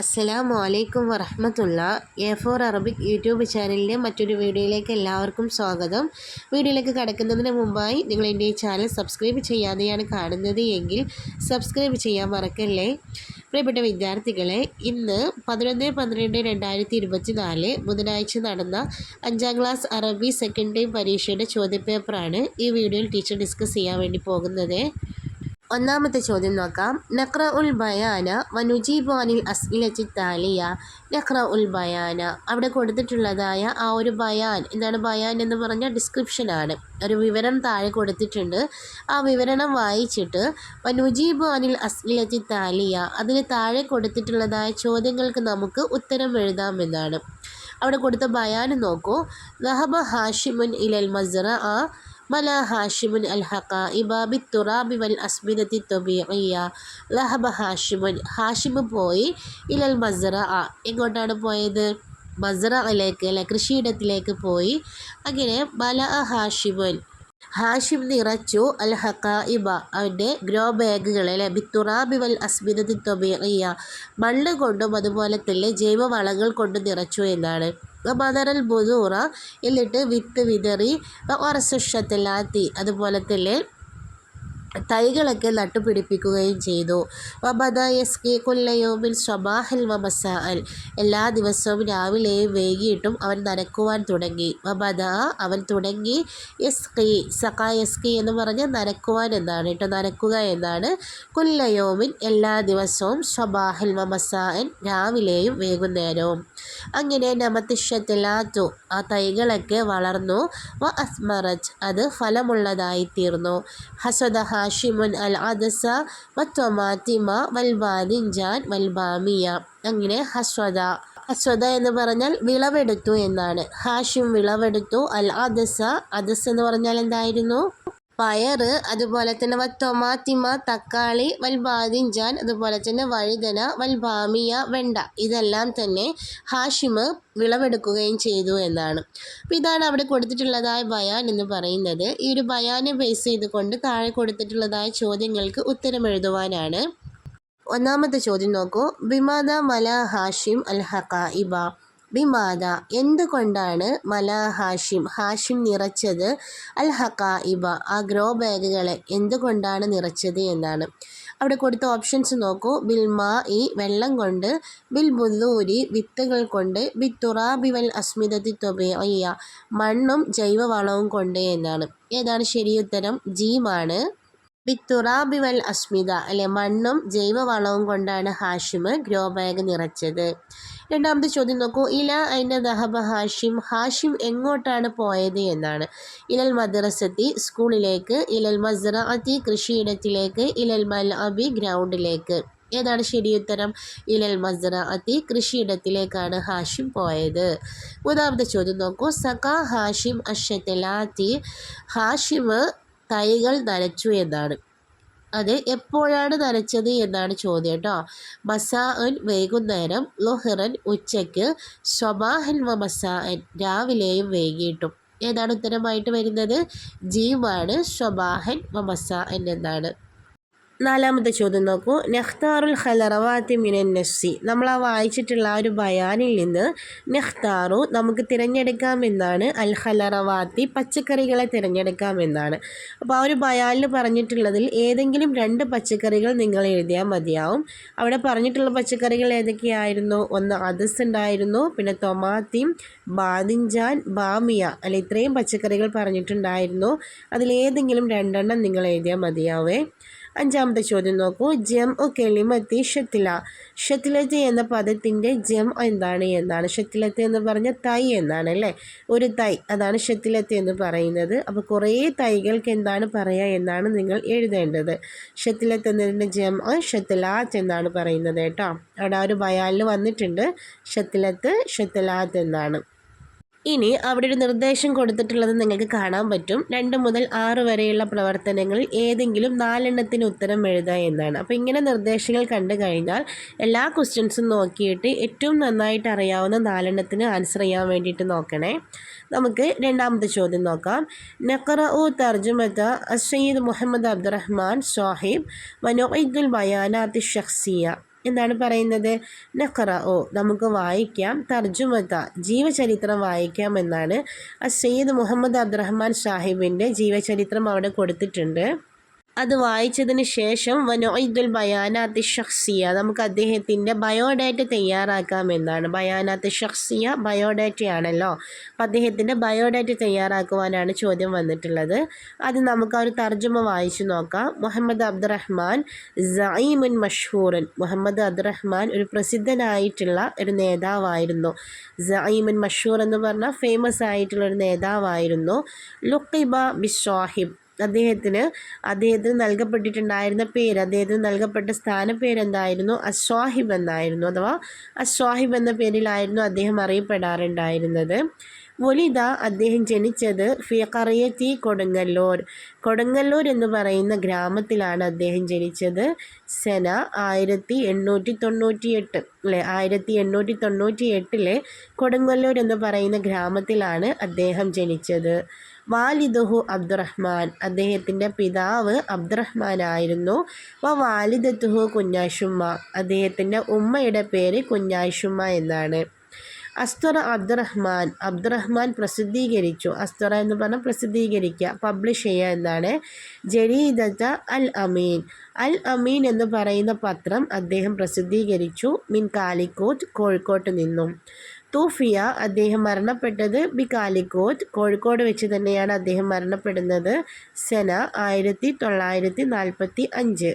അസ്സലാമു അലൈക്കും വറഹമത്തുള്ള എ ഫോർ അറബിക് യൂട്യൂബ് ചാനലിന്റെ മറ്റൊരു വീഡിയോയിലേക്ക് എല്ലാവർക്കും സ്വാഗതം. വീഡിയോയിലേക്ക് കടക്കുന്നതിന് മുമ്പായി നിങ്ങൾ എന്റെ ഈ ചാനൽ സബ്സ്ക്രൈബ് ചെയ്യാതെയാണ് കാണുന്നത് എങ്കിൽ സബ്സ്ക്രൈബ് ചെയ്യാൻ മറക്കല്ലേ? പ്രിയപ്പെട്ട വിദ്യാർത്ഥികളെ ഇന്ന് പതിനൊന്ന് പന്ത്രണ്ട് രണ്ടായിരത്തി ഇരുപത്തി നാല് ബുധനാഴ്ച നടന്ന അഞ്ചാം ക്ലാസ് അറബി സെക്കൻഡ് ടൈം പരീക്ഷയുടെ ചോദ്യപേപ്പറാണ് ഈ വീഡിയോയിൽ ടീച്ചർ ഡിസ്കസ് ചെയ്യാൻ വേണ്ടി പോകുന്നത്. ഒന്നാമത്തെ ചോദ്യം നോക്കാം. നഖ്ര ഉൽ ബയാന വനുജീബു അനിൽ അസ്ഇലത്തി താലിയ. നഖ്ര ഉൽ ബയാന. അവിടെ കൊടുത്തിട്ടുള്ളതായ ആ ഒരു ബയാൻ എന്താണ് ബയാൻ എന്ന് പറഞ്ഞാൽ ഡിസ്ക്രിപ്ഷനാണ് ഒരു വിവരം താഴെ കൊടുത്തിട്ടുണ്ട്. ആ വിവരണം വായിച്ചിട്ട് വനുജീബു അനിൽ അസ്ഇലത്തി താലിയ അതിന് താഴെ കൊടുത്തിട്ടുള്ളതായ ചോദ്യങ്ങൾക്ക് നമുക്ക് ഉത്തരം എഴുതാമെന്നാണ് അവിടെ കൊടുത്ത ബയാൻ നോക്കൂ. നഹബ ഹാഷിമുൻ ഇലൽ മസ്റ ആ മല ഹാഷിമുൻ അൽ ഹഖാഇബ ബിത്തുറാബി വൽ അസ്മിനത്തി തൊബിയ ലഹബ ഹാഷിമുൻ ഹാഷിമ് പോയി ഇലൽ മസ്റ എങ്ങോട്ടാണ് പോയത്? മസറയിലേക്ക് അല്ലെ കൃഷിയിടത്തിലേക്ക് പോയി. അങ്ങനെ മല ഹാഷിമുൻ ഹാഷിം നിറച്ചു അൽ ഹക്കായിബ അവന്റെ ഗ്രോ ബാഗുകൾ അല്ലെ ബിത്തുറാബി വൽ തൊബിയ മണ്ണ് കൊണ്ടും അതുപോലെ തന്നെ ജൈവവളങ്ങൾ കൊണ്ടും നിറച്ചു എന്നാണ്. ബദറൽ ബുദൂറ എന്നിട്ട് വിത്ത് വിതറി ഒറസുഷത്തിലാത്തി അതുപോലെ തന്നെ തൈകളൊക്കെ നട്ടുപിടിപ്പിക്കുകയും ചെയ്തു. വബദ യസ്കി കുല്ലയോമിൽ സ്വബാഹൽ വമസാൽ എല്ലാ ദിവസവും രാവിലെയും വൈകിട്ടും അവൻ നനക്കുവാൻ തുടങ്ങി. വബദ അവൻ തുടങ്ങി എസ് കെ സഖാ കെ എന്ന് പറഞ്ഞ് നനക്കുവാൻ എന്നാണ്. കേട്ടോ നനക്കുക എന്നാണ്. കുല്ലയോമിൻ എല്ലാ ദിവസവും സ്വബാഹൽ വമസാൻ രാവിലെയും വൈകുന്നേരവും. അങ്ങനെ നമത്തിഷത്തിലാത്തു. ആ തൈകളൊക്കെ വളർന്നു. വ അസ്മറജ്. അത് ഫലമുള്ളതായിത്തീർന്നു. ഹസദ ഹാഷിമുൻ അൽ അദസ വത്വമാത്തിമ വൽബാദിൻജാൻ വൽബാമിയ അങ്ങനെ ഹസ്വദ. അശ്വത എന്ന് പറഞ്ഞാൽ വിളവെടുത്തു എന്നാണ്. ഹാഷിം വിളവെടുത്തു. അൽ അദസ. അദസ് എന്ന് പറഞ്ഞാൽ എന്തായിരുന്നു? പയറ് അതുപോലെ തന്നെ ടൊമാറ്റിമ തക്കാളി വൽബാദിഞ്ചാൻ അതുപോലെ തന്നെ വഴുതന വൽബാമിയ വെണ്ട ഇതെല്ലാം തന്നെ ഹാഷിമ് വിളവെടുക്കുകയും ചെയ്തു എന്നാണ്. അപ്പോൾ ഇതാണ് അവിടെ കൊടുത്തിട്ടുള്ളതായ ബയാൻ എന്ന് പറയുന്നത്. ഈ ഒരു ബയാനെ ബേസ് ചെയ്തുകൊണ്ട് താഴെ കൊടുത്തിട്ടുള്ളതായ ചോദ്യങ്ങൾക്ക് ഉത്തരം എഴുതുവാനാണ്. ഒന്നാമത്തെ ചോദ്യം നോക്കൂ. ബിമാദ മല ഹാഷിം അൽ ഹഖായിബ ബിമാദ എന്തുകൊണ്ടാണ് മല ഹാഷിം ഹാഷിം നിറച്ചത്? അൽ ഹക്കായിബ ആ ഗ്രോ ബാഗുകളെ എന്തുകൊണ്ടാണ് നിറച്ചത് എന്നാണ്. അവിടെ കൊടുത്ത ഓപ്ഷൻസ് നോക്കൂ. ബിൽമാ ഈ വെള്ളം കൊണ്ട്. ബിൽ ബുല്ലൂരി വിത്തുകൾ കൊണ്ട്. ബി തുറാബി വൽ അസ്മിതത്തി തൊബിയ മണ്ണും ജൈവവളവും കൊണ്ട് എന്നാണ്. ഏതാണ് ശരിയുത്തരം ജീമാണ്. ബിത്തുറാബി വൽ അസ്മിത അല്ലെ മണ്ണും ജൈവവളവും കൊണ്ടാണ് ഹാഷിമ് ഗ്രോ ബാഗ് നിറച്ചത്. രണ്ടാമത്തെ ചോദ്യം നോക്കൂ. ഇല ഐന ദഹബ ഹാഷിം ഹാഷിം എങ്ങോട്ടാണ് പോയത് എന്നാണ്. ഇലൽ മദ്രസത്തി സ്കൂളിലേക്ക്. ഇലൽ മസ്റഅത്തി കൃഷിയിടത്തിലേക്ക്. ഇലൽ മൽ അബി ഗ്രൗണ്ടിലേക്ക്. ഏതാണ് ശരിയുത്തരം ഇലൽ മസ്റഅത്തി കൃഷിയിടത്തിലേക്കാണ് ഹാഷിം പോയത്. മൂന്നാമത്തെ ചോദ്യം നോക്കൂ. സഖ ഹാഷിം അഷത്തലാത്തി ഹാഷിം തൈകൾ നനച്ചു എന്നാണ്. അത് എപ്പോഴാണ് നനച്ചത് എന്നാണ് ചോദ്യം കേട്ടോ. മസാ അൻ വൈകുന്നേരം ലൊഹറൻ ഉച്ചയ്ക്ക് സ്വബാഹൻ വ മസാ അൻ രാവിലെയും വൈകിട്ടും. ഏതാണ് ഉത്തരമായിട്ട് വരുന്നത്? ജീവാണ് സ്വബാഹൻ വ മസാ അൻ എന്നാണ്. നാലാമത്തെ ചോദ്യം നോക്കൂ. നെഹ്താറുൽ ഖലറവാത്തി മിനൻ നസ്സി നമ്മൾ ആ വായിച്ചിട്ടുള്ള ആ ഒരു ബയാനിൽ നിന്ന് നെഹ്താറു നമുക്ക് തിരഞ്ഞെടുക്കാമെന്നാണ് അൽ ഖലറവാത്തി പച്ചക്കറികളെ തിരഞ്ഞെടുക്കാമെന്നാണ് അപ്പോൾ ആ ഒരു ബയാനിൽ പറഞ്ഞിട്ടുള്ളതിൽ ഏതെങ്കിലും രണ്ട് പച്ചക്കറികൾ നിങ്ങൾ എഴുതിയാൽ മതിയാവും. അവിടെ പറഞ്ഞിട്ടുള്ള പച്ചക്കറികൾ ഏതൊക്കെയായിരുന്നു? ഒന്ന് അതസ് ഉണ്ടായിരുന്നു പിന്നെ ടൊമാത്തിയും ബാദിഞ്ചാൻ ബാമിയ. അല്ലെ ഇത്രയും പച്ചക്കറികൾ പറഞ്ഞിട്ടുണ്ടായിരുന്നു. അതിലേതെങ്കിലും രണ്ടെണ്ണം നിങ്ങൾ എഴുതിയാൽ മതിയാവേ. അഞ്ചാമത്തെ ചോദ്യം നോക്കൂ. ജം ഒ കെളിമത്തി ഷത്തില. ഷത്തിലത്ത് എന്ന പദത്തിന്റെ ജം എന്താണ് എന്നാണ്. ഷത്തിലത്ത് എന്ന് പറഞ്ഞാൽ തൈ എന്നാണ് അല്ലേ? ഒരു തൈ. അതാണ് ഷത്തിലത്ത് എന്ന് പറയുന്നത്. അപ്പോൾ കുറേ തൈകൾക്ക് എന്താണ് പറയുക എന്നാണ് നിങ്ങൾ എഴുതേണ്ടത്. ഷത്തിലത്ത് എന്നതിന്റെ ജം ഷത്തിലാത്ത് എന്നാണ് പറയുന്നത് കേട്ടോ. അവിടെ ഒരു ബയാലിൽ വന്നിട്ടുണ്ട്. ഷത്തിലത്ത് ഷത്തിലാത്ത് എന്നാണ്. ഇനി അവിടെ ഒരു നിർദ്ദേശം കൊടുത്തിട്ടുള്ളത് നിങ്ങൾക്ക് കാണാൻ പറ്റും. രണ്ട് മുതൽ ആറ് വരെയുള്ള പ്രവർത്തനങ്ങൾ ഏതെങ്കിലും നാലെണ്ണത്തിന് ഉത്തരം എഴുതുക എന്നാണ്. അപ്പോൾ ഇങ്ങനെ നിർദ്ദേശങ്ങൾ കണ്ടു കഴിഞ്ഞാൽ എല്ലാ ക്വസ്റ്റ്യൻസും നോക്കിയിട്ട് ഏറ്റവും നന്നായിട്ട് അറിയാവുന്ന നാലെണ്ണത്തിന് ആൻസർ ചെയ്യാൻ വേണ്ടിയിട്ട് നോക്കണേ. നമുക്ക് രണ്ടാമത്തെ ചോദ്യം നോക്കാം. നഖറ ഉ തർജുമത അസയ്യിദ് മുഹമ്മദ് അബ്ദുറഹ്മാൻ സാഹിബ് വനോയിദുൽ ബയാനാത്തി ഷഖ്സിയ എന്താണ് പറയുന്നത്. നഖറ ഓ നമുക്ക് വായിക്കാം. തർജുമത ജീവചരിത്രം വായിക്കാം എന്നാണ്. സയ്യിദ് മുഹമ്മദ് അബ്ദുറഹ്മാൻ സാഹിബിന്റെ ജീവചരിത്രം അവിടെ കൊടുത്തിട്ടുണ്ട്. അത് വായിച്ചതിന് ശേഷം വനോയിദുൽ ബയാനാത്ത് ഷഖ്സിയ നമുക്ക് അദ്ദേഹത്തിന്റെ ബയോഡാറ്റ തയ്യാറാക്കാമെന്നാണ് ബയാനാത്ത് ഷഖ്സിയ ബയോഡാറ്റയാണല്ലോ. അപ്പം അദ്ദേഹത്തിന്റെ ബയോഡാറ്റ തയ്യാറാക്കുവാനാണ് ചോദ്യം വന്നിട്ടുള്ളത്. അത് നമുക്ക് ആ ഒരു തർജമ വായിച്ചു നോക്കാം. മുഹമ്മദ് അബ്ദുറഹ്മാൻ സഈമുൻ മഷൂറൻ മുഹമ്മദ് അബ്ദുറഹ്മാൻ ഒരു പ്രസിദ്ധനായിട്ടുള്ള ഒരു നേതാവായിരുന്നു. സഈമുൻ മഷൂർ എന്ന് പറഞ്ഞാൽ ഫേമസ് ആയിട്ടുള്ള ഒരു നേതാവായിരുന്നു. ലുക്കിബ ബിസ്വാഹിബ്. അദ്ദേഹത്തിന് അദ്ദേഹത്തിന് നൽകപ്പെട്ടിട്ടുണ്ടായിരുന്ന പേര് അദ്ദേഹത്തിന് നൽകപ്പെട്ട സ്ഥാനപ്പേര് എന്തായിരുന്നു അസ്വാഹിബ് എന്നായിരുന്നു അഥവാ അസ്വാഹിബ് എന്ന പേരിലായിരുന്നു അദ്ദേഹം അറിയപ്പെടാറുണ്ടായിരുന്നത്. വൊലിത അദ്ദേഹം ജനിച്ചത് ഫിയക്കറിയത്തി കൊടുങ്ങല്ലൂർ. കൊടുങ്ങല്ലൂർ എന്ന് പറയുന്ന ഗ്രാമത്തിലാണ് അദ്ദേഹം ജനിച്ചത്. സെന ആയിരത്തി എണ്ണൂറ്റി തൊണ്ണൂറ്റി എട്ട് അല്ലെ ആയിരത്തി എണ്ണൂറ്റി തൊണ്ണൂറ്റി എട്ടിലെ കൊടുങ്ങല്ലൂർ എന്ന് പറയുന്ന ഗ്രാമത്തിലാണ് അദ്ദേഹം ജനിച്ചത്. വാലിദുഹു അബ്ദുറഹ്മാൻ. അദ്ദേഹത്തിന്റെ പിതാവ് അബ്ദുറഹ്മാൻ ആയിരുന്നു വ വാലിദത്തുഹു കുഞ്ഞാഷുമ്മ അദ്ദേഹത്തിന്റെ ഉമ്മയുടെ പേര് കുഞ്ഞാഷുമ്മ എന്നാണ്. അസ്തറ അബ്ദുറഹ്മാൻ. അബ്ദുറഹ്മാൻ പ്രസിദ്ധീകരിച്ചു. അസ്തറ എന്ന് പറഞ്ഞാൽ പ്രസിദ്ധീകരിക്കുക പബ്ലിഷ് ചെയ്യുക എന്നാണ്. ജരീദത്ത അൽ അമീൻ. അൽ അമീൻ എന്ന് പറയുന്ന പത്രം അദ്ദേഹം പ്രസിദ്ധീകരിച്ചു. മിൻ കാലിക്കോട്ട് കോഴിക്കോട്ട് നിന്നും. തൂഫിയ അദ്ദേഹം മരണപ്പെട്ടത് ബി കാലിക്കോത്ത് കോഴിക്കോട് വെച്ച് തന്നെയാണ് അദ്ദേഹം മരണപ്പെടുന്നത്. സെന ആയിരത്തി തൊള്ളായിരത്തി നാൽപ്പത്തി അഞ്ച്.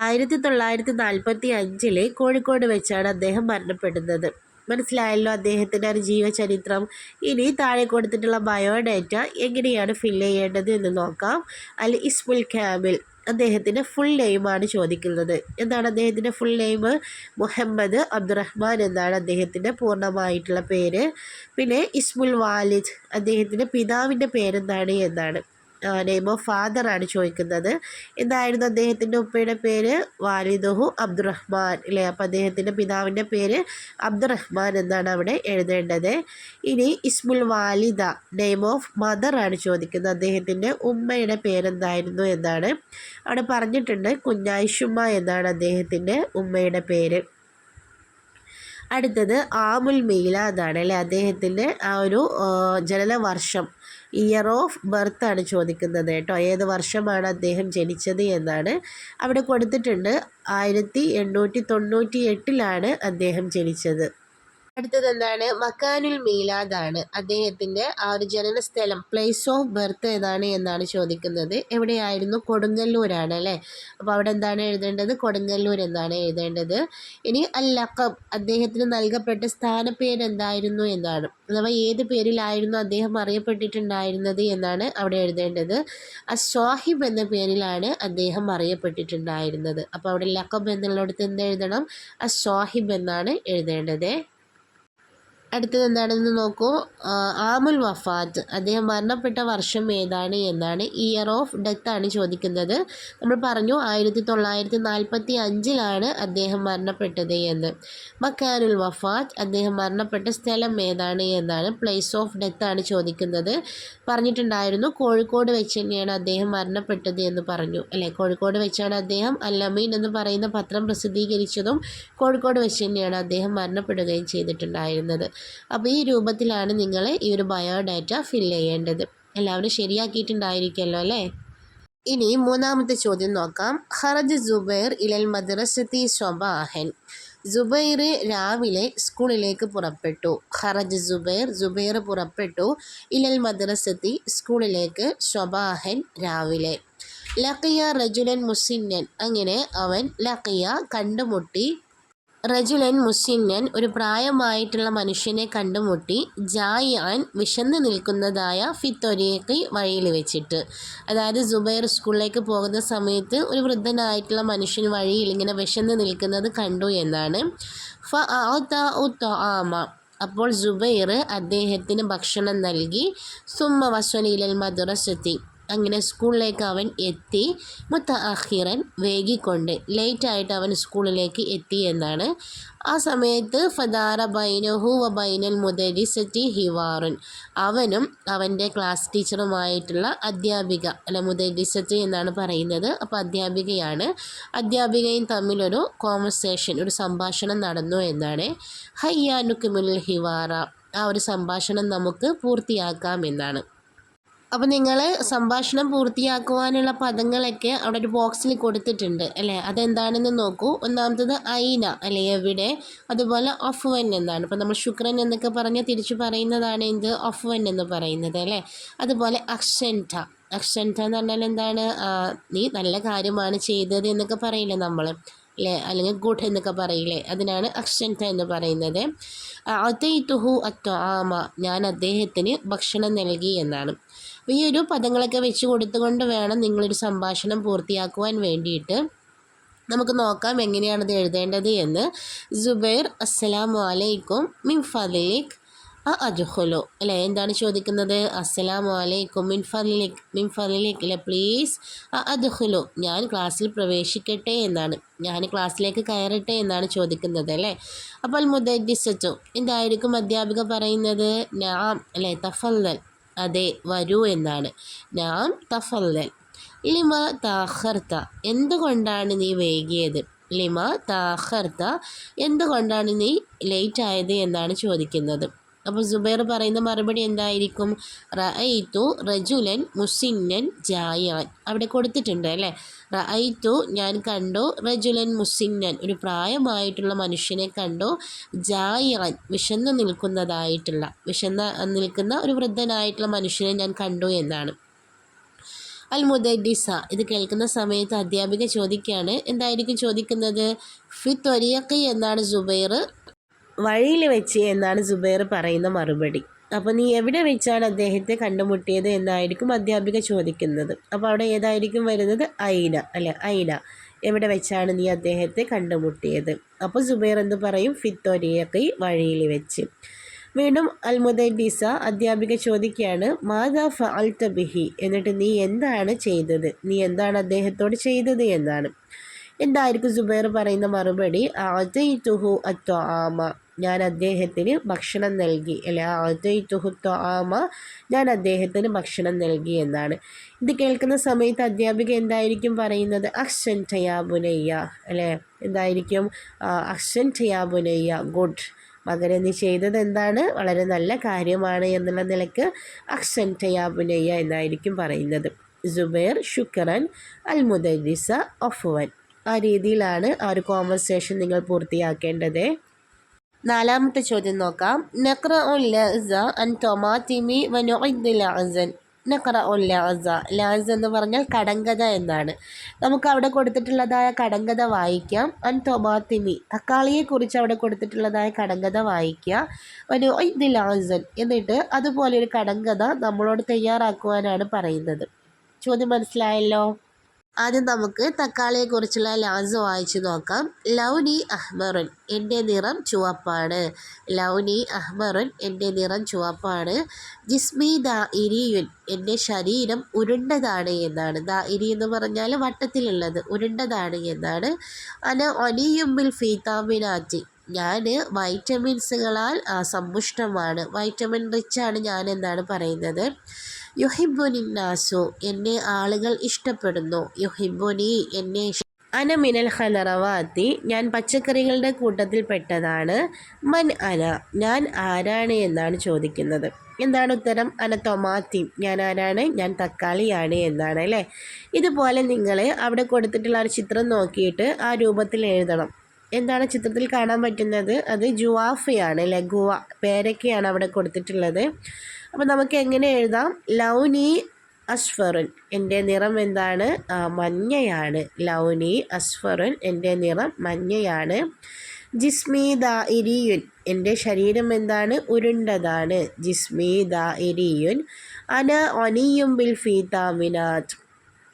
ആയിരത്തി തൊള്ളായിരത്തി നാൽപ്പത്തി അഞ്ചിലെ കോഴിക്കോട് വെച്ചാണ് അദ്ദേഹം മരണപ്പെടുന്നത്. മനസ്സിലായല്ലോ അദ്ദേഹത്തിന്റെ ഒരു ജീവചരിത്രം. ഇനി താഴെ കൊടുത്തിട്ടുള്ള ബയോഡേറ്റ എങ്ങനെയാണ് ഫില്ല് ചെയ്യേണ്ടത് എന്ന് നോക്കാം. അൽ ഇസ്മുൽ ക്യാബിൽ അദ്ദേഹത്തിന്റെ ഫുൾ നെയിമാണ് ചോദിക്കുന്നത്. എന്താണ് അദ്ദേഹത്തിന്റെ ഫുൾ നെയിം മുഹമ്മദ് അബ്ദുറഹ്മാൻ എന്നാണ് അദ്ദേഹത്തിന്റെ പൂർണമായിട്ടുള്ള പേര്. പിന്നെ ഇസ്മുൽ വാലിദ് അദ്ദേഹത്തിന്റെ പിതാവിന്റെ പേരെന്താണ് എന്നാണ്. നെയിം ഓഫ് ഫാദർ ആണ് ചോദിക്കുന്നത്. എന്തായിരുന്നു അദ്ദേഹത്തിന്റെ ഉപ്പയുടെ പേര്? വാലിദുഹു അബ്ദുറഹ്മാൻ അല്ലേ? അപ്പോൾ അദ്ദേഹത്തിന്റെ പിതാവിന്റെ പേര് അബ്ദുറഹ്മാൻ എന്നാണ് അവിടെ എഴുതേണ്ടത്. ഇനി ഇസ്മുൽ വാലിദ നെയിം ഓഫ് മദർ ആണ് ചോദിക്കുന്നത്. അദ്ദേഹത്തിന്റെ ഉമ്മയുടെ പേരെന്തായിരുന്നു എന്നാണ് അവിടെ പറഞ്ഞിട്ടുണ്ട്. കുഞ്ഞായിഷുമ്മ എന്നാണ് അദ്ദേഹത്തിന്റെ ഉമ്മയുടെ പേര്. അടുത്തത് ആമുൽ മീലാദാണ് അല്ലേ? അദ്ദേഹത്തിന്റെ ആ ഒരു ജനന വർഷം ഇയർ ഓഫ് ബർത്ത് ആണ് ചോദിക്കുന്നത് കേട്ടോ. ഏത് വർഷമാണ് അദ്ദേഹം ജനിച്ചത് എന്നാണ്. അവിടെ കൊടുത്തിട്ടുണ്ട്. ആയിരത്തി എണ്ണൂറ്റി തൊണ്ണൂറ്റി എട്ടിലാണ് അദ്ദേഹം ജനിച്ചത്. അടുത്തത് എന്താണ്? മക്കാനുൽ മീലാദാണ് അദ്ദേഹത്തിന്റെ ആ ഒരു ജനനസ്ഥലം പ്ലേസ് ഓഫ് ബർത്ത് ഏതാണ് എന്നാണ് ചോദിക്കുന്നത്. എവിടെയായിരുന്നു? കൊടുങ്ങല്ലൂരാണ് അല്ലേ? അപ്പോൾ അവിടെ എന്താണ് എഴുതേണ്ടത്? കൊടുങ്ങല്ലൂർ എന്നാണ് എഴുതേണ്ടത്. ഇനി അൽ ലഖബ് അദ്ദേഹത്തിന് നൽകപ്പെട്ട സ്ഥാനപ്പേര് എന്തായിരുന്നു എന്നാണ്. അഥവാ ഏത് പേരിലായിരുന്നു അദ്ദേഹം അറിയപ്പെട്ടിട്ടുണ്ടായിരുന്നത് എന്നാണ് അവിടെ എഴുതേണ്ടത്. അസ്വാഹിബ് എന്ന പേരിലാണ് അദ്ദേഹം അറിയപ്പെട്ടിട്ടുണ്ടായിരുന്നത്. അപ്പോൾ അവിടെ ലഖബ് എന്നുള്ളിടത്ത് എന്ത് എഴുതണം അസ്വാഹിബ് എന്നാണ് എഴുതേണ്ടത്. അടുത്തത് എന്താണെന്ന് നോക്കൂ. ആമുൽ വഫാത്ത്. അദ്ദേഹം മരണപ്പെട്ട വർഷം ഏതാണ് എന്നാണ് ഇയർ ഓഫ് ഡെത്ത് ആണ് ചോദിക്കുന്നത്. നമ്മൾ പറഞ്ഞു ആയിരത്തി തൊള്ളായിരത്തി നാൽപ്പത്തി അഞ്ചിലാണ് അദ്ദേഹം മരണപ്പെട്ടത് എന്ന്. മക്കാനുൽ വഫാത്ത് അദ്ദേഹം മരണപ്പെട്ട സ്ഥലം ഏതാണ് എന്നാണ് പ്ലേസ് ഓഫ് ഡെത്ത് ആണ് ചോദിക്കുന്നത്. പറഞ്ഞിട്ടുണ്ടായിരുന്നു കോഴിക്കോട് വെച്ച് തന്നെയാണ് അദ്ദേഹം മരണപ്പെട്ടത് എന്ന് പറഞ്ഞു. അല്ലേ? കോഴിക്കോട് വെച്ചാണ് അദ്ദേഹം അല്ലമീൻ എന്ന് പറയുന്ന പത്രം പ്രസിദ്ധീകരിച്ചതും കോഴിക്കോട് വെച്ച് തന്നെയാണ് അദ്ദേഹം മരണപ്പെടുകയും ചെയ്തിട്ടുണ്ടായിരുന്നത്. അപ്പോൾ ഈ രൂപത്തിലാണ് നിങ്ങൾ ഈ ഒരു ബയോഡാറ്റ ഫില്ല് ചെയ്യേണ്ടത്. എല്ലാവരും ശരിയാക്കിയിട്ടുണ്ടായിരിക്കുമല്ലോ അല്ലേ? ഇനി മൂന്നാമത്തെ ചോദ്യം നോക്കാം. ഹറജ് ജുബൈർ ഇലൽ മദ്രസത്തി സ്വബാഹൻ. ജുബൈർ രാവിലെ സ്കൂളിലേക്ക് പുറപ്പെട്ടു. ഹറജ് ജുബൈർ ജുബൈർ പുറപ്പെട്ടു ഇലൽ മദ്രസത്തി സ്കൂളിലേക്ക് സ്വബാഹൻ രാവിലെ. ലക്കിയ റജുലൻ മുസിന്നൻ അങ്ങനെ അവൻ ലക്കിയ കണ്ടുമുട്ടി റജുലൻ മുസിന്നൻ ഒരു പ്രായമായിട്ടുള്ള മനുഷ്യനെ കണ്ടുമുട്ടി ജായാൻ വിശന്ന് നിൽക്കുന്നതായ ഫിത്തൊരിയക്ക് വഴിയിൽ വെച്ചിട്ട്. അതായത് ജുബൈർ സ്കൂളിലേക്ക് പോകുന്ന സമയത്ത് ഒരു വൃദ്ധനായിട്ടുള്ള മനുഷ്യൻ വഴിയിൽ ഇങ്ങനെ വിശന്ന് നിൽക്കുന്നത് കണ്ടു എന്നാണ്. ഫ ആമ അപ്പോൾ ജുബൈർ അദ്ദേഹത്തിന് ഭക്ഷണം നൽകി. സുമ്മ വസ്വലീലൽ മദ്രസത്തി. അങ്ങനെ സ്കൂളിലേക്ക് അവൻ എത്തി. മുത്ത അഹിറൻ വേഗിക്കൊണ്ട് ലേറ്റായിട്ട് അവൻ സ്കൂളിലേക്ക് എത്തി എന്നാണ്. ആ സമയത്ത് ഫദാറ ബൈനഹു വ ബൈനൽ മുദരിസറ്റി ഹിവാറുൻ. അവനും അവന്റെ ക്ലാസ് ടീച്ചറുമായിട്ടുള്ള അധ്യാപിക അല്ല മുദരിസറ്റി എന്നാണ് പറയുന്നത്. അപ്പോൾ അധ്യാപികയാണ്. അധ്യാപികയും തമ്മിലൊരു കോൺവെർസേഷൻ ഒരു സംഭാഷണം നടന്നു എന്നാണ്. ഹയ്യാനുക്കുമിൽ ഹിവാറ. ആ ഒരു സംഭാഷണം നമുക്ക് പൂർത്തിയാക്കാം എന്നാണ്. അപ്പോൾ നിങ്ങൾ സംഭാഷണം പൂർത്തിയാക്കുവാനുള്ള പദങ്ങളൊക്കെ അവിടെ ഒരു ബോക്സിൽ കൊടുത്തിട്ടുണ്ട് അല്ലേ? അതെന്താണെന്ന് നോക്കൂ. ഒന്നാമത്തത് ഐന അല്ലെ? എവിടെ? അതുപോലെ വൻ എന്നാണ്. ഇപ്പോൾ നമ്മൾ ശുക്രൻ എന്നൊക്കെ പറഞ്ഞ് തിരിച്ചു പറയുന്നതാണ് എന്ത്? വൻ എന്ന് പറയുന്നത് അല്ലേ? അതുപോലെ അക്ഷൻഠ. അക്ഷൻഠ എന്ന് പറഞ്ഞാൽ എന്താണ്? നീ നല്ല കാര്യമാണ് ചെയ്തത് എന്നൊക്കെ പറയില്ലേ നമ്മൾ അല്ലേ? അല്ലെങ്കിൽ ഗുഡ് എന്നൊക്കെ പറയില്ലേ? അതിനാണ് അക്ഷൻഠ എന്ന് പറയുന്നത്. അതൈതുഹു അത്വ ആമ ഞാൻ അദ്ദേഹത്തിന് ഭക്ഷണം നൽകി എന്നാണ്. അപ്പോൾ ഈ ഒരു പദങ്ങളൊക്കെ വെച്ച് കൊടുത്തുകൊണ്ട് വേണം നിങ്ങളൊരു സംഭാഷണം പൂർത്തിയാക്കുവാൻ വേണ്ടിയിട്ട്. നമുക്ക് നോക്കാം എങ്ങനെയാണത് എഴുതേണ്ടത് എന്ന്. ജുബൈർ അസ്സലാം അലൈക്കും മിൻ ഫലീഖ് ആ അജുഹുലു അല്ലേ? എന്താണ് ചോദിക്കുന്നത്? അസ്സലാം അലൈക്കും മിൻ ഫലിക് മിൻ ഫലിക് അല്ലെ? പ്ലീസ് ആ അജുഹുലു ഞാൻ ക്ലാസ്സിൽ പ്രവേശിക്കട്ടെ എന്നാണ്. ഞാൻ ക്ലാസ്സിലേക്ക് കയറട്ടെ എന്നാണ് ചോദിക്കുന്നത് അല്ലേ? അപ്പോൾ മുദ്ദിസച്ചു എന്തായിരിക്കും അധ്യാപിക പറയുന്നത്? നാം അല്ലേ? തഫല്ലൽ. അതെ വരൂ എന്നാണ്. ഞാൻ തഫല്ലൽ. ലിമ താഹർത്ത എന്തുകൊണ്ടാണ് നീ വൈകിയത്? ലിമ താഹർത്ത എന്തുകൊണ്ടാണ് നീ ലേറ്റ് ആയത് എന്നാണ് ചോദിക്കുന്നത്. അപ്പോൾ സുബൈർ പറയുന്ന മറുപടി എന്തായിരിക്കും? റഅയ്തു റജുലൻ മുസിന്നൻ ജായാൻ അവിടെ കൊടുത്തിട്ടുണ്ട് അല്ലേ? റഅയ്തു ഞാൻ കണ്ടു റജുലൻ മുസിന്നൻ ഒരു പ്രായമായിട്ടുള്ള മനുഷ്യനെ കണ്ടു ജായാൻ വിശന്ന് നിൽക്കുന്നതായിട്ടുള്ള വിശന്ന നിൽക്കുന്ന ഒരു വൃദ്ധനായിട്ടുള്ള മനുഷ്യനെ ഞാൻ കണ്ടു എന്നാണ്. അൽ മുദഡിസ ഇത് കേൾക്കുന്ന സമയത്ത് അധ്യാപിക ചോദിക്കുകയാണ് എന്തായിരിക്കും ചോദിക്കുന്നത്? ഫി ത്വരിയക്കി എന്നാണ് സുബൈർ വഴിയിൽ വെച്ച് എന്നാണ് സുബൈർ പറയുന്ന മറുപടി. അപ്പോൾ നീ എവിടെ വെച്ചാണ് അദ്ദേഹത്തെ കണ്ടുമുട്ടിയത് എന്നായിരിക്കും അധ്യാപിക ചോദിക്കുന്നത്. അപ്പോൾ അവിടെ ഏതായിരിക്കും വരുന്നത്? ഐന അല്ലെ? ഐന. എവിടെ വെച്ചാണ് നീ അദ്ദേഹത്തെ കണ്ടുമുട്ടിയത്? അപ്പോൾ സുബൈർ എന്ന് പറയും? ഫിത്തോരിയൊക്കെ വഴിയിൽ വെച്ച്. വീണ്ടും അൽമുദീസ അധ്യാപിക ചോദിക്കുകയാണ് മാതാ ഫഅൽത ബിഹി? എന്നിട്ട് നീ എന്താണ് ചെയ്തത്? നീ എന്താണ് അദ്ദേഹത്തോട് ചെയ്തത്? എന്നാണ്. എന്തായിരിക്കും സുബൈർ പറയുന്ന മറുപടി? തുഹു അത്വ ആമ ഞാൻ അദ്ദേഹത്തിന് ഭക്ഷണം നൽകി. അല്ലെ ആമ ഞാൻ അദ്ദേഹത്തിന് ഭക്ഷണം നൽകി എന്നാണ്. ഇത് കേൾക്കുന്ന സമയത്ത് അധ്യാപിക എന്തായിരിക്കും പറയുന്നത്? അക്ഷൻ ടയാബുനയ്യ അല്ലേ? എന്തായിരിക്കും? അക്ഷൻ ടയാബുനയ്യ ഗുഡ്. മകനെ നീ ചെയ്തത് എന്താണ്? വളരെ നല്ല കാര്യമാണ് എന്നുള്ള നിലയ്ക്ക് അക്ഷൻ ടയാബുനയ്യ എന്നായിരിക്കും പറയുന്നത്. ജുബൈർ ഷുക്കറൻ അൽ മുദരിസ ഒഫുവൻ. ആ രീതിയിലാണ് ആ ഒരു കോൺവെർസേഷൻ നിങ്ങൾ പൂർത്തിയാക്കേണ്ടത്. നാലാമത്തെ ചോദ്യം നോക്കാം. നക്ര ലഅസ അൻ ടൊമാറ്റിമി വനുഇദ്ദിൽ നക്ര ലാസ ലാസ എന്ന് പറഞ്ഞാൽ കടങ്കഥ എന്നാണ്. നമുക്ക് അവിടെ കൊടുത്തിട്ടുള്ളതായ കടങ്കഥ വായിക്കാം. അൻ ടൊമാത്തിമി തക്കാളിയെക്കുറിച്ച് അവിടെ കൊടുത്തിട്ടുള്ളതായ കടങ്കഥ വായിക്കുക. വനു ലാസൻ എന്നിട്ട് അതുപോലെ ഒരു കടങ്കഥ നമ്മളോട് തയ്യാറാക്കുവാനാണ് പറയുന്നത്. ചോദ്യം മനസ്സിലായല്ലോ? ആദ്യം നമുക്ക് തക്കാളിയെക്കുറിച്ചുള്ള ലാസ് വായിച്ചു നോക്കാം. ലൗനി അഹ്മറുൻ എന്റെ നിറം ചുവപ്പാണ്. ലൗനി അഹ്മറുൻ എന്റെ നിറം ചുവപ്പാണ്. ജിസ്മി ദാ ഇരിയുൻ എന്റെ ശരീരം ഉരുണ്ടതാണ് എന്നാണ്. ദാ ഇരി എന്ന് പറഞ്ഞാൽ വട്ടത്തിലുള്ളത് ഉരുണ്ടതാണ് എന്നാണ്. അന ഒനിയുമ്പിൽ ഫീതാമിനാറ്റി ഞാൻ വൈറ്റമിൻസുകളാൽ സമ്പുഷ്ടമാണ്. വൈറ്റമിൻ റിച്ചാണ് ഞാൻ എന്നാണ് പറയുന്നത്. യുഹിബുനിന്നാസു എന്നെ ആളുകൾ ഇഷ്ടപ്പെടുന്നു. യുഹിബുനി എന്നെ അന മിനൽ ഹലറവാത്തി ഞാൻ പച്ചക്കറികളുടെ കൂട്ടത്തിൽ പെട്ടതാണ്. മൻ അന ഞാൻ ആരാണ് എന്നാണ് ചോദിക്കുന്നത്. എന്താണ് ഉത്തരം? അന ടൊമാറ്റി ഞാൻ ആരാണ്? ഞാൻ തക്കാളിയാണ് എന്നാണ് അല്ലേ? ഇതുപോലെ നിങ്ങൾ അവിടെ കൊടുത്തിട്ടുള്ള ഒരു ചിത്രം നോക്കിയിട്ട് ആ രൂപത്തിൽ എഴുതണം. എന്താണ് ചിത്രത്തിൽ കാണാൻ പറ്റുന്നത്? അത് ജുവാഫയാണ് ഗുവ പേരൊക്കെയാണ് അവിടെ കൊടുത്തിട്ടുള്ളത്. അപ്പോൾ നമുക്ക് എങ്ങനെ എഴുതാം? ലൗനി അസ്ഫറുൻ എന്റെ നിറം എന്താണ്? മഞ്ഞയാണ്. ലൗനി അസ്ഫറുൻ എന്റെ നിറം മഞ്ഞയാണ്. ജിസ്മി ദാ ഇരിയുൻ എന്റെ ശരീരം എന്താണ്? ഉരുണ്ടതാണ്. ജിസ്മി ദാ ഇരിയുൻ അന ഒനിയും ബിൽ ഫീതാമിനാജ്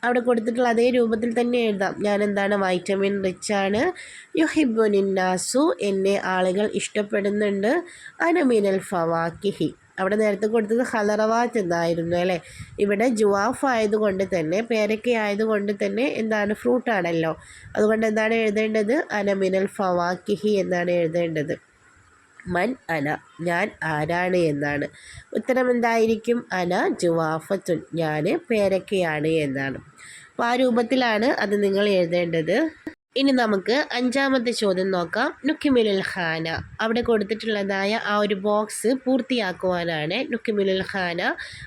അവിടെ കൊടുത്തിട്ടുള്ള അതേ രൂപത്തിൽ തന്നെ എഴുതാം. ഞാൻ എന്താണ്? വൈറ്റമിൻ റിച്ച് ആണ്. യുഹിബുനിന്നാസു എന്നെ ആളുകൾ ഇഷ്ടപ്പെടുന്നുണ്ട്. അനമിനൽ ഫവാക്കിഹി. അവിടെ നേരത്തെ കൊടുത്തത് ഹലറവാത്ത് എന്നായിരുന്നു അല്ലേ? ഇവിടെ ജുവാഫ് ആയതുകൊണ്ട് തന്നെ പേരക്ക ആയതുകൊണ്ട് തന്നെ എന്താണ് ഫ്രൂട്ടാണല്ലോ അതുകൊണ്ട് എന്താണ് എഴുതേണ്ടത്? അനമിനൽ ഫവാക്കിഹി എന്നാണ് എഴുതേണ്ടത്. മൻ അന ഞാൻ ആരാണ് എന്നാണ്. ഉത്തരം എന്തായിരിക്കും? അന ജുവാഫത്തുൻ ഞാൻ പേരക്കയാണ് എന്നാണ്. അപ്പോൾ ആ രൂപത്തിലാണ് അത് നിങ്ങൾ എഴുതേണ്ടത്. ഇനി നമുക്ക് അഞ്ചാമത്തെ ചോദ്യം നോക്കാം. നുക്കിമിലുൽ ഖാന. അവിടെ കൊടുത്തിട്ടുള്ളതായ ആ ഒരു ബോക്സ് പൂർത്തിയാക്കുവാനാണ് നുക്കിമിലുൽ ഖാന.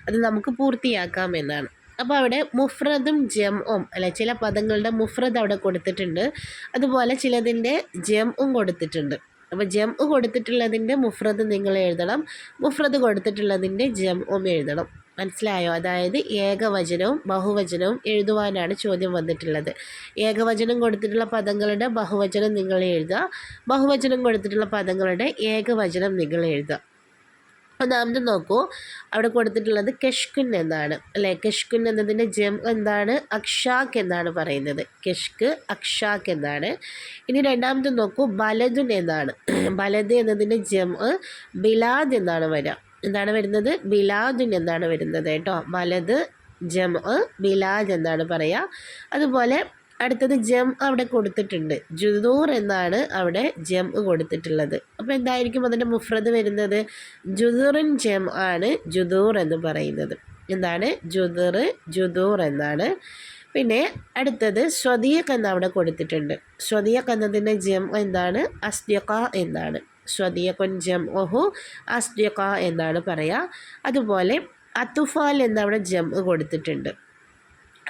അത് നമുക്ക് പൂർത്തിയാക്കാം എന്നാണ്. അപ്പോൾ അവിടെ മുഫ്രദും ജംഉം അല്ല ചില പദങ്ങളുടെ മുഫ്രദ് അവിടെ കൊടുത്തിട്ടുണ്ട്. അതുപോലെ ചിലതിന്റെ ജംഉം കൊടുത്തിട്ടുണ്ട്. അപ്പോൾ ജം കൊടുത്തിട്ടുള്ളതിന്റെ മുഫ്രദ് നിങ്ങൾ എഴുതണം. മുഫ്രദ് കൊടുത്തിട്ടുള്ളതിന്റെ ജംഉം എഴുതണം. മനസ്സിലായോ? അതായത് ഏകവചനവും ബഹുവചനവും എഴുതുവാനാണ് ചോദ്യം വന്നിട്ടുള്ളത്. ഏകവചനം കൊടുത്തിട്ടുള്ള പദങ്ങളുടെ ബഹുവചനം നിങ്ങൾ എഴുതുക. ബഹുവചനം കൊടുത്തിട്ടുള്ള പദങ്ങളുടെ ഏകവചനം നിങ്ങൾ എഴുതുക. ഒന്നാമത് നോക്കൂ. അവിടെ കൊടുത്തിട്ടുള്ളത് കെഷ്കുൻ എന്നാണ്. അല്ലേ? കെഷ്കുൻ എന്നതിന്റെ ജം എന്താണ്? അക്ഷാഖ് എന്നാണ് പറയുന്നത്. കെഷ്ക് അക്ഷാഖ് എന്നാണ്. ഇനി രണ്ടാമത് നോക്കൂ. ബലദുൻ എന്നാണ്. ബലദ് എന്നതിന്റെ ജം ബിലാദ് എന്നാണ് വരിക എന്താണ് വരുന്നത്? ബിലാദുൻ എന്നാണ് വരുന്നത് കേട്ടോ. വലത് ജം ബിലാദ് എന്നാണ് പറയുക അതുപോലെ അടുത്തത് ജം അവിടെ കൊടുത്തിട്ടുണ്ട്. ജുദൂർ എന്നാണ് അവിടെ ജം കൊടുത്തിട്ടുള്ളത്. അപ്പോൾ എന്തായിരിക്കും അതിന്റെ മുഫ്രദ് വരുന്നത്? ജുദൂറിൻ ജം ആണ് ജുദൂർ എന്ന് പറയുന്നത്. എന്താണ്? ജുദുർ ജുദൂർ എന്നാണ്. പിന്നെ അടുത്തത് സ്വദീഖ് എന്ന് അവിടെ കൊടുത്തിട്ടുണ്ട്. സ്വദീഖ് എന്നതിന്റെ ജം എന്താണ്? അസ്ദിഖ എന്നാണ്. ഓഹോ ഓഹു അസ്ദിഖ എന്നാണ് പറയുക അതുപോലെ അത്തുഫാൽ എന്നവിടെ ജം കൊടുത്തിട്ടുണ്ട്.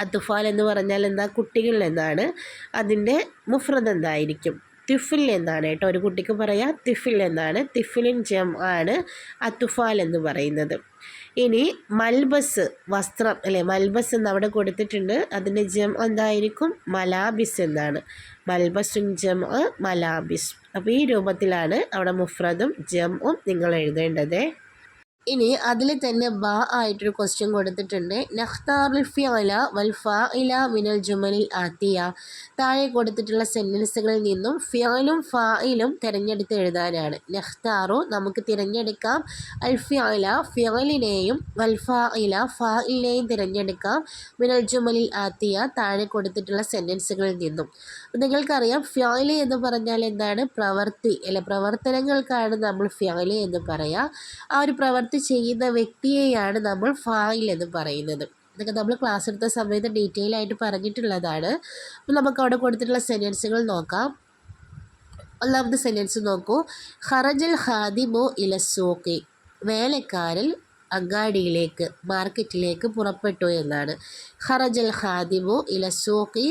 അത്തുഫാൽ എന്ന് പറഞ്ഞാൽ എന്താ? കുട്ടികൾ എന്നാണ്. അതിന്റെ മുഫ്രദ് എന്തായിരിക്കും? തിഫിൽ എന്നാണ് കേട്ടോ. ഒരു കുട്ടിക്ക് പറയാം തിഫിൽ എന്നാണ്. തിഫിലിൻ ജം ആണ് അത്തുഫാൽ എന്ന് പറയുന്നത്. ഇനി മൽബസ് വസ്ത്രം അല്ലേ? മൽബസ് എന്ന് അവിടെ കൊടുത്തിട്ടുണ്ട്. അതിന്റെ ജം എന്തായിരിക്കും? മലാബിസ് എന്നാണ്. മൽബസുൻ ജം മലാബിസ്. അപ്പോൾ ഈ രൂപത്തിലാണ് അവിടെ മുഫ്രദും ജംഉം നിങ്ങൾ എഴുതേണ്ടത്. ഇനി അതിൽ തന്നെ ബ ആയിട്ടൊരു ക്വസ്റ്റ്യൻ കൊടുത്തിട്ടുണ്ട്. നഖ്താറുൽ ഫിഅല വൽ ഫാഇല മിനൽ ജുമലിൽ ആത്തിയ താഴെ കൊടുത്തിട്ടുള്ള സെന്റൻസുകളിൽ നിന്നും ഫിയാലും ഫായിലും തിരഞ്ഞെടുത്ത് എഴുതാനാണ്. നഖ്താറു നമുക്ക് തിരഞ്ഞെടുക്കാം. അൽ ഫിഅല ഫിയാലിനെയും വൽ ഫാഇല ഫായിലിനെയും തിരഞ്ഞെടുക്കാം. മിനൽ ജുമലിൽ ആത്തിയ താഴെ കൊടുത്തിട്ടുള്ള സെന്റൻസുകളിൽ നിന്നും. നിങ്ങൾക്കറിയാം ഫിയാലി എന്ന് പറഞ്ഞാൽ എന്താണ്? പ്രവൃത്തി അല്ലെ? പ്രവർത്തനങ്ങൾക്കാണ് നമ്മൾ ഫിയാലി എന്ന് പറയുക ആ ഒരു പ്രവൃത്തി ചെയ്യുന്ന വ്യക്തിയെയാണ് നമ്മൾ ഫായിൽ എന്ന് പറയുന്നത്. ഇതൊക്കെ നമ്മൾ ക്ലാസ് എടുത്ത സമയത്ത് ഡീറ്റെയിൽ ആയിട്ട് പറഞ്ഞിട്ടുള്ളതാണ്. അപ്പോൾ നമുക്ക് അവിടെ കൊടുത്തിട്ടുള്ള സെന്റൻസുകൾ നോക്കാം. ഒന്നാമത്തെ സെന്റൻസ് നോക്കൂ. ഹറജൽ ഹാദിമോ ഇലസോക്കെ വേലക്കാരൻ അങ്ങാടിയിലേക്ക് മാർക്കറ്റിലേക്ക് പുറപ്പെട്ടു എന്നാണ്. ഹറജൽ ഹാദിമോ ഇലസോക്കെ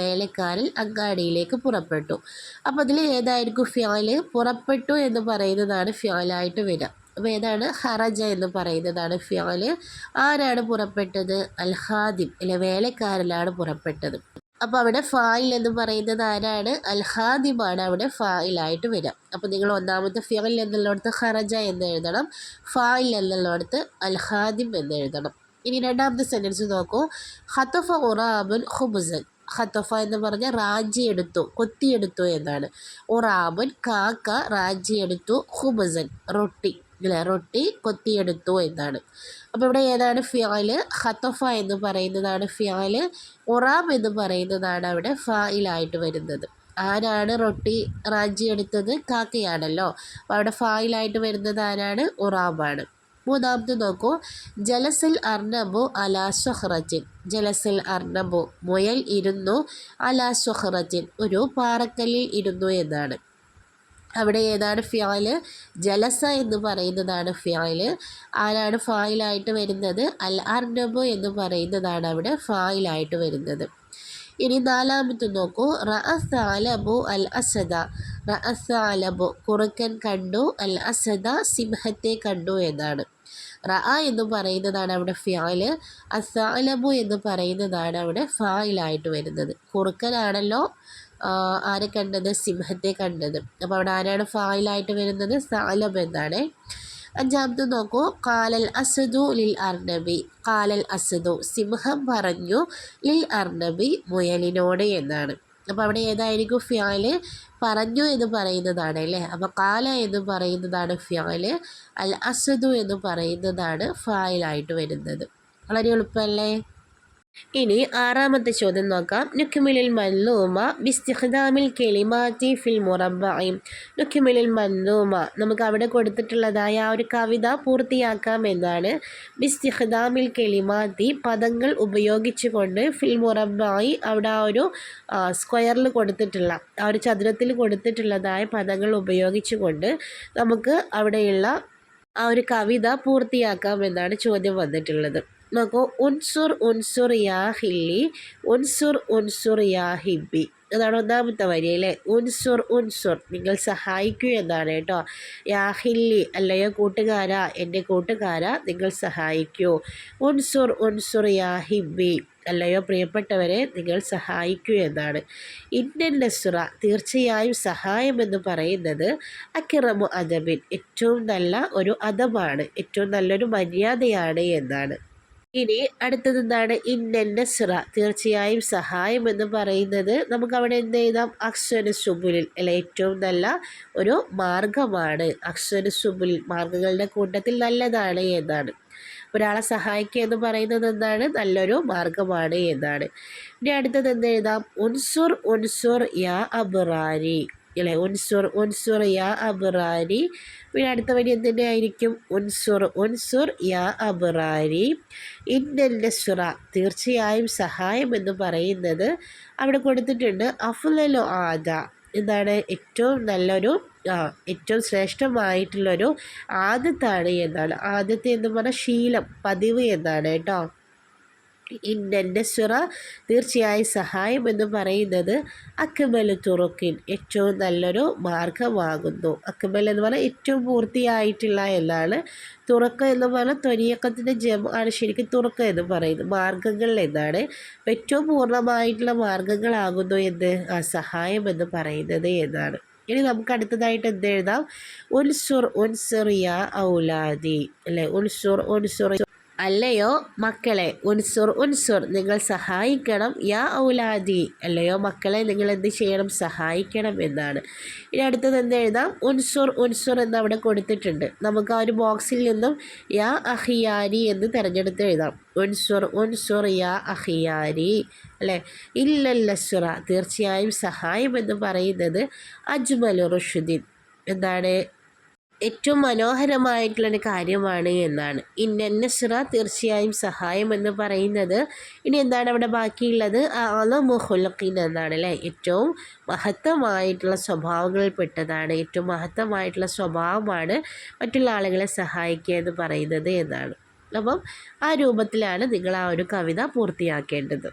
വേലക്കാരൻ അങ്ങാടിയിലേക്ക് പുറപ്പെട്ടു. അപ്പോൾ അതിൽ ഏതായിരിക്കും ഫ്യാൽ? പുറപ്പെട്ടു എന്ന് പറയുന്നതാണ് ഫ്യാലായിട്ട് വരിക. ഏതാണ്? ഹറജ എന്ന് പറയുന്നതാണ് ഫ്യാൽ ആരാണ് പുറപ്പെട്ടത്? അൽ ഹാദിം അല്ലെ വേലക്കാരനാണ് പുറപ്പെട്ടത്. അപ്പോൾ അവിടെ ഫായിൽ എന്ന് പറയുന്നത് ആരാണ്? അൽഹാദിമാണ് അവിടെ ഫായിലായിട്ട് വരിക അപ്പോൾ നിങ്ങൾ ഒന്നാമത്തെ ഫിയൽ എന്നുള്ളിടത്ത് ഹറജ എന്ന് എഴുതണം. ഫായിൽ എന്നുള്ളിടത്ത് അൽഹാദിം എന്ന് എഴുതണം. ഇനി രണ്ടാമത്തെ സെന്റൻസ് നോക്കൂ. ഹത്തഫ ഉറാബുൻ ഹുബുസൻ ഹത്തഫ എന്ന് പറഞ്ഞാൽ റാജി എടുത്തു കൊത്തിയെടുത്തു എന്നാണ്. ഉറാബുൻ കാക്ക റാജി എടുത്തു ഹുബുസൻ റൊട്ടി. അല്ലേ റൊട്ടി കൊത്തിയെടുത്തു എന്നാണ്. അപ്പോൾ ഇവിടെ ഏതാണ് ഫിയാൽ ഹത്തഫ എന്ന് പറയുന്നതാണ് ഫിയാൽ ഒറാം എന്ന് പറയുന്നതാണ് അവിടെ ഫായിലായിട്ട് വരുന്നത്. ആരാണ് റൊട്ടി റാഞ്ചി എടുത്തത്? കാക്കയാണല്ലോ. അപ്പോൾ അവിടെ ഫായിലായിട്ട് വരുന്നത് ആരാണ്? ഒറാമാണ്. മൂന്നാമത് നോക്കൂ. ജലസിൽ അർണബു അലാ സുഹ്റജിൻ ജലസൽ അർണബു മുയൽ ഇരുന്നു അലാ സുഹ്റജിൻ ഒരു പാറക്കല്ലിൽ ഇരുന്നു എന്നാണ്. അവിടെ ഏതാണ് ഫ്യാൽ ജലസ എന്ന് പറയുന്നതാണ് ഫ്യാൽ ആരാണ് ഫായിലായിട്ട് വരുന്നത്? അൽ അർനബു എന്ന് പറയുന്നതാണ് അവിടെ ഫായിലായിട്ട് വരുന്നത്. ഇനി നാലാമത്തെ നോക്കൂ. റഅസാലബു അൽ അസദ. റഅസാലബു കുറുക്കൻ കണ്ടു. അൽ അസദ സിംഹത്തെ കണ്ടു എന്നാണ്. റഅ എന്ന് പറയുന്നതാണ് അവിടെ ഫിയാൽ അസാലബു എന്ന് പറയുന്നതാണ് അവിടെ ഫായിലായിട്ട് വരുന്നത്. കുറുക്കനാണല്ലോ ആരെ കണ്ടത്? സിംഹത്തെ കണ്ടത്. അപ്പോൾ അവിടെ ആരാണ് ഫായിലായിട്ട് വരുന്നത്? സാലബ് എന്നാണ്. അഞ്ചാമത് നോക്കൂ. കാലൽ അസദു ലിൽ അർണബി കാലൽ അസദു. സിംഹം പറഞ്ഞു ലിൽ അർണബി മുയലിനോട് എന്നാണ്. അപ്പോൾ അവിടെ ഏതായിരിക്കും ഫ്യാൽ? പറഞ്ഞു എന്ന് പറയുന്നതാണ് അല്ലേ? അപ്പോൾ കാല എന്ന് പറയുന്നതാണ് ഫ്യാൽ. അൽ അസദു എന്ന് പറയുന്നതാണ് ഫായിലായിട്ട് വരുന്നത്. വളരെ എളുപ്പമല്ലേ? ഇനി ആറാമത്തെ ചോദ്യം നോക്കാം. നുക്കുമിലിൽ മല്ലൂമ ബിസ്തിഖ്ദാമിൽ കെളിമാറ്റി ഫിൽ മുറബായും നുക്കുമിലിൽ മല്ലൂമ നമുക്ക് അവിടെ കൊടുത്തിട്ടുള്ളതായ ആ ഒരു കവിത പൂർത്തിയാക്കാം എന്നാണ്. ബിസ്തിഖ്ദാമിൽ കെളിമാറ്റി പദങ്ങൾ ഉപയോഗിച്ചുകൊണ്ട് ഫിൽ മുറബായി അവിടെ ആ ഒരു സ്ക്വയറിൽ കൊടുത്തിട്ടുള്ള ആ ഒരു ചതുരത്തിൽ കൊടുത്തിട്ടുള്ളതായ പദങ്ങൾ ഉപയോഗിച്ചുകൊണ്ട് നമുക്ക് അവിടെയുള്ള ആ ഒരു കവിത പൂർത്തിയാക്കാം എന്നാണ് ചോദ്യം വന്നിട്ടുള്ളത്. നോക്കൂ ഉൻസുർ ഉൻസുർ യാ ഹില്ലി ഉൻസുർ ഉൻസുർ യാ ഹിബി അതാണ് ഒന്നാമത്തെ വരി അല്ലേ? ഉൻസുർ ഉൻസുർ നിങ്ങൾ സഹായിക്കൂ എന്നാണ് കേട്ടോ. യാഹില്ലി അല്ലയോ കൂട്ടുകാരാ എന്റെ കൂട്ടുകാരാ നിങ്ങൾ സഹായിക്കൂ. ഉൻസുർ ഉൻസുർ യാഹിബി അല്ലയോ പ്രിയപ്പെട്ടവരെ നിങ്ങൾ സഹായിക്കൂ എന്നാണ്. ഇന്നൻ നസുറ തീർച്ചയായും സഹായം എന്ന് പറയുന്നത് അക്കിറമു അദബിൻ ഏറ്റവും നല്ല ഒരു അദബാണ് ഏറ്റവും നല്ലൊരു മര്യാദയാണ് എന്നാണ്. ഇനി അടുത്തത് എന്താണ്? ഇന്നെ സിറ. തീർച്ചയായും സഹായം എന്ന് പറയുന്നത് നമുക്ക് അവിടെ എന്ത് ചെയ്താം അക്ഷര സുബുലിൽ. അല്ലെ? ഏറ്റവും നല്ല ഒരു മാർഗമാണ്. അക്ഷര സുബുലിൽ. മാർഗങ്ങളുടെ കൂട്ടത്തിൽ നല്ലതാണ് എന്നാണ്. ഒരാളെ സഹായിക്കുക എന്ന് പറയുന്നത് എന്താണ്? നല്ലൊരു മാർഗമാണ് എന്നാണ്. ഇനി അടുത്തത് എന്ത് എഴുതാം? ഉൻസുർ ഉൻസുർ യാ അബ്റാരി അല്ലേ? ഉൻസുർ ഉൻസുർ യാ അബ്റാരി പിന്നെ അടുത്ത വരി എന്തിന്റെ ആയിരിക്കും ഉൻസുർ ഉൻസുർ യാ അബ്റാരി ഇന്നന്റെ സുറ. തീർച്ചയായും സഹായം എന്ന് പറയുന്നത് അവിടെ കൊടുത്തിട്ടുണ്ട് അഫുലലോ ആദ. എന്താണ്? ഏറ്റവും നല്ലൊരു ഏറ്റവും ശ്രേഷ്ഠമായിട്ടുള്ളൊരു ആദത്താണ് എന്നാണ്. ആദ്യത്തെ എന്ന് പറഞ്ഞാൽ ശീലം പതിവ് എന്നാണ് കേട്ടോ. ഇന്നെ സുറ തീർച്ചയായും സഹായം എന്ന് പറയുന്നത് അക്ബൽ തുറക്കിൻ ഏറ്റവും നല്ലൊരു മാർഗമാകുന്നു അക്ബൽ എന്ന് പറഞ്ഞാൽ ഏറ്റവും പൂർത്തിയായിട്ടുള്ള എന്നാണ് തുറക്കം എന്ന് പറഞ്ഞാൽ തൊനിയക്കത്തിന്റെ ജം ആണ് ശരിക്കും തുറക്കം എന്ന് പറയുന്നത്. മാർഗങ്ങൾ എന്നാണ് ഏറ്റവും പൂർണമായിട്ടുള്ള മാർഗങ്ങളാകുന്നു എന്ന് ആ സഹായം എന്ന് പറയുന്നത് എന്നാണ്. ഇനി നമുക്ക് അടുത്തതായിട്ട് എന്ത് എഴുതാം ഉൻസുർ ഉൻസുറിയ ഔലാദി. അല്ലെ? ഉൻസുർ ഉൻസുർ അല്ലയോ മക്കളെ ഉൻസുർ ഉൻസുർ നിങ്ങൾ സഹായിക്കണം. യാ ഔലാദി. അല്ലയോ മക്കളെ നിങ്ങൾ എന്ത് ചെയ്യണം? സഹായിക്കണം എന്നാണ്. ഇനി അടുത്തത് എന്ത് എഴുതാം? ഉൻസുർ ഉൻസുർ എന്ന് അവിടെ കൊടുത്തിട്ടുണ്ട്. നമുക്ക് ആ ഒരു ബോക്സിൽ നിന്നും യാ അഹിയാരി എന്ന് തിരഞ്ഞെടുത്ത് എഴുതാം. ഉൻസുർ ഉൻസുർ യാ അഹിയാരി. അല്ലേ? ഇല്ലല്ലസുറ തീർച്ചയായും സഹായം എന്ന് പറയുന്നത് അജ്മൽ റുഷുദ്ദീൻ എന്താണ്? ഏറ്റവും മനോഹരമായിട്ടുള്ളൊരു കാര്യമാണ് എന്നാണ്. ഇന്നസിറ തീർച്ചയായും സഹായം എന്ന് പറയുന്നത്. ഇനി എന്താണ് അവിടെ ബാക്കിയുള്ളത്? മുഹുലക്കിൻ എന്നാണ് അല്ലേ? ഏറ്റവും മഹത്തമായിട്ടുള്ള സ്വഭാവങ്ങളിൽ പെട്ടതാണ്. ഏറ്റവും മഹത്തമായിട്ടുള്ള സ്വഭാവമാണ് മറ്റുള്ള ആളുകളെ സഹായിക്കുക എന്ന് പറയുന്നത് എന്നാണ്. അപ്പം ആ രൂപത്തിലാണ് നിങ്ങൾ ആ ഒരു കവിത പൂർത്തിയാക്കേണ്ടത്.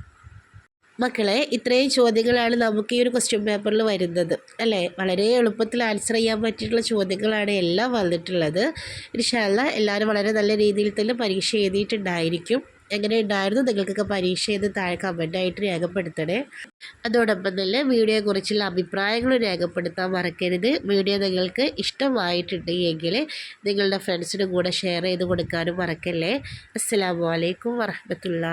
മക്കളെ ഇത്രയും ചോദ്യങ്ങളാണ് നമുക്ക് ഈ ഒരു ക്വസ്റ്റ്യൻ പേപ്പറിൽ വരുന്നത്. അല്ലേ? വളരെ എളുപ്പത്തിൽ ആൻസർ ചെയ്യാൻ പറ്റിയിട്ടുള്ള ചോദ്യങ്ങളാണ് എല്ലാം വന്നിട്ടുള്ളത്. ഇൻഷാല്ല എല്ലാവരും വളരെ നല്ല രീതിയിൽ തന്നെ പരീക്ഷ എഴുതിയിട്ടുണ്ടായിരിക്കും. എങ്ങനെ ഉണ്ടായിരുന്നു നിങ്ങൾക്കൊക്കെ പരീക്ഷ ചെയ്ത് താഴെ കമന്റായിട്ട് രേഖപ്പെടുത്തണേ. അതോടൊപ്പം തന്നെ വീഡിയോയെക്കുറിച്ചുള്ള അഭിപ്രായങ്ങളും രേഖപ്പെടുത്താൻ മറക്കരുത്. വീഡിയോ നിങ്ങൾക്ക് ഇഷ്ടമായിട്ടുണ്ടെങ്കിൽ നിങ്ങളുടെ ഫ്രണ്ട്സിനും കൂടെ ഷെയർ ചെയ്ത് കൊടുക്കാനും മറക്കല്ലേ. അസ്സാം വലൈക്കും വറഹമത്തുള്ള